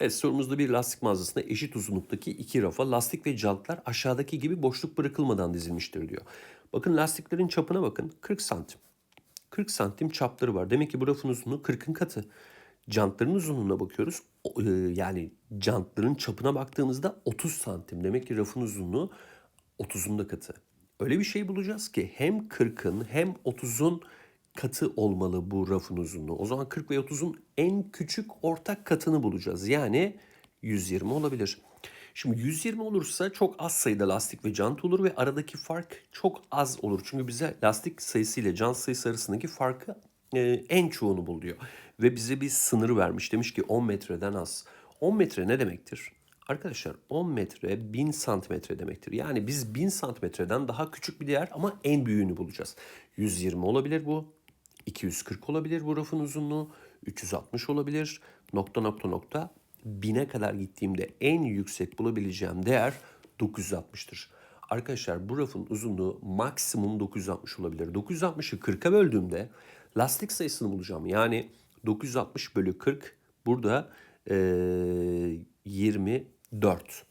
Evet sorumuzda bir lastik mağazasında eşit uzunluktaki iki rafa lastik ve jantlar aşağıdaki gibi boşluk bırakılmadan dizilmiştir diyor. Bakın lastiklerin çapına bakın 40 santim. 40 santim çapları var. Demek ki bu rafın uzunluğu 40'ın katı. Jantların uzunluğuna bakıyoruz. E, yani jantların çapına baktığımızda 30 santim. Demek ki rafın uzunluğu 30'un da katı. Öyle bir şey bulacağız ki hem 40'ın hem 30'un katı olmalı bu rafın uzunluğu. O zaman 40 ve 30'un en küçük ortak katını bulacağız. Yani 120 olabilir. Şimdi 120 olursa çok az sayıda lastik ve jant olur ve aradaki fark çok az olur. Çünkü bize lastik sayısı ile jant sayısı arasındaki farkı e, en çoğunu bul diyor. Ve bize bir sınır vermiş. Demiş ki 10 metreden az. 10 metre ne demektir? Arkadaşlar 10 metre 1000 santimetre demektir. Yani biz 1000 santimetreden daha küçük bir değer ama en büyüğünü bulacağız. 120 olabilir bu. 240 olabilir bu rafın uzunluğu. 360 olabilir. Nokta nokta nokta. 1000'e kadar gittiğimde en yüksek bulabileceğim değer 960'tır. Arkadaşlar bu rafın uzunluğu maksimum 960 olabilir. 960'ı 40'a böldüğümde lastik sayısını bulacağım. Yani 960 bölü 40 burada eee 24.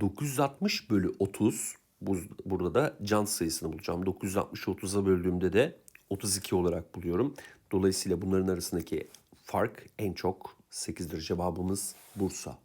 960 bölü 30 bu, burada da can sayısını bulacağım. 960'ı 30'a böldüğümde de 32 olarak buluyorum. Dolayısıyla bunların arasındaki fark en çok 8'dir. Cevabımız Bursa.